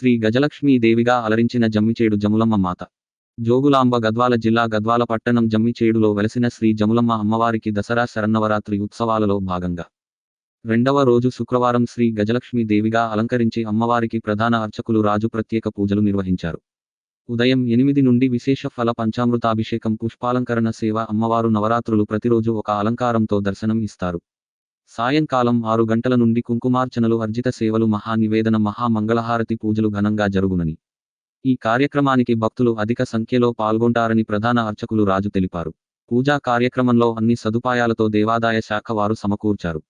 శ్రీ గజలక్ష్మీ దేవిగా అలరించిన జమ్మిచేడు జములమ్మ మాత. జోగులాంబ గద్వాల జిల్లా గద్వాల పట్టణం జమ్మిచేడులో వెలసిన శ్రీ జములమ్మ అమ్మవారికి దసరా శరన్నవరాత్రి ఉత్సవాలలో భాగంగా. రెండవ రోజు శుక్రవారం శ్రీ గజలక్ష్మీదేవిగా అలంకరించి అమ్మవారికి ప్రధాన అర్చకులు రాజు ప్రత్యేక పూజలు నిర్వహించారు. ఉదయం ఎనిమిది నుండి విశేష ఫల పంచామృతాభిషేకం పుష్పాలంకరణ సేవ అమ్మవారు నవరాత్రులు ప్రతిరోజు ఒక అలంకారంతో దర్శనం ఇస్తారు. సాయంకాలం ఆరు గంటల నుండి కుంకుమార్చనలు అర్జిత సేవలు మహానివేదన మహామంగళహారతి పూజలు ఘనంగా జరుగునని. ఈ కార్యక్రమానికి భక్తులు అధిక సంఖ్యలో పాల్గొంటారని ప్రధాన అర్చకులు రాజు తెలిపారు. పూజా కార్యక్రమంలో అన్ని సదుపాయాలతో దేవాదాయ శాఖ వారు సమకూర్చారు.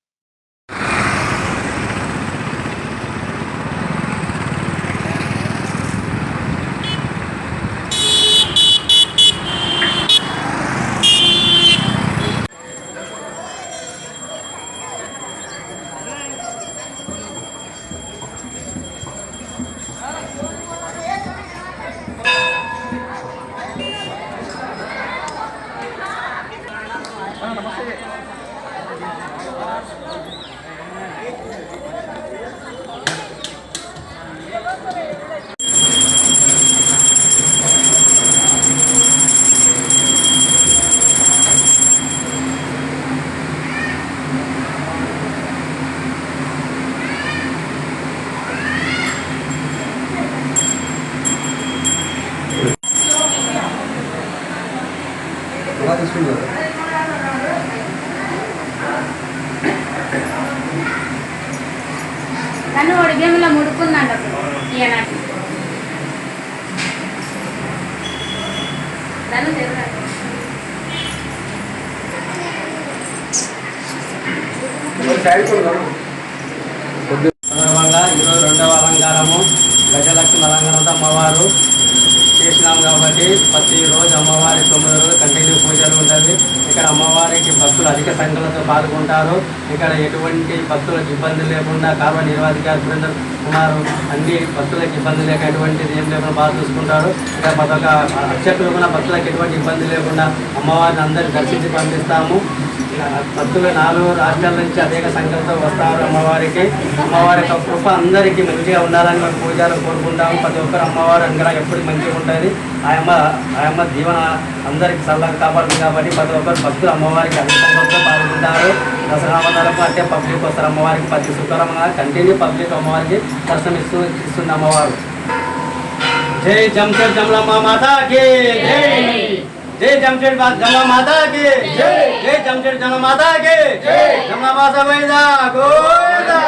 ఎలా తీసుకున్నారు నన్ను వాడి గేమ్లో ముడుకుందంట. ఈయన. నన్ను తెలియదు సందర్భంగా ఈరోజు రెండవ అలంకారము. గజలక్ష్మి అలంకారంతో అమ్మవారు చేసినాం కాబట్టి ప్రతి రోజు అమ్మవారి తొమ్మిది రోజులు కంటిన్యూ పూజలు ఉంటుంది ఇక్కడ అమ్మవారికి భక్తులు అధిక సంఖ్యలతో పాల్గొంటారు. ఇక్కడ ఎటువంటి భక్తులకు ఇబ్బంది లేకుండా కాలువ నిర్వాధికారి బృందం కుమారు అన్ని భక్తులకు ఇబ్బంది లేక ఎటువంటిది ఏం లేకుండా బాగా చూసుకుంటారు ఇక్కడ మరొక ఒక్క అక్షకులు కూడా భక్తులకు ఎటువంటి ఇబ్బంది లేకుండా అమ్మవారిని అందరినీ దర్శించి పంపిస్తాము. భక్తులు నాలుగు రాష్ట్రాల నుంచి అనేక సంఖ్యలతో వస్తారు అమ్మవారికి. అమ్మవారి యొక్క కృప అందరికీ మంచిగా ఉండాలని మేము పూజలు కోరుకుంటాము. ప్రతి ఒక్కరు అమ్మవారు అంగరా ఎప్పుడు మంచిగా ఉంటుంది. ఆయమ్మ ఆయమ్మ జీవన అందరికి చల్లగా కాపాడుతుంది కాబట్టి ప్రతి ఒక్కరు భక్తులు అమ్మవారికి అన్ని సంఖ్యలో పాల్గొంటారు. దసరా అవతారం అంటే పబ్లిక్ వస్తారు అమ్మవారికి. ప్రతి శుక్రమంగా కంటిన్యూ పబ్లిక్ అమ్మవారికి దర్శనం ఇస్తూ ఇస్తుంది అమ్మవారు. జై జంషెడ్ జమలమ్మ మాతాకి జై! జై జంషెడ్ జమల మాతాకి జై జై జంషెడ్ జమల మాతాకి జై జమల మాత గోవిందా గోవిందా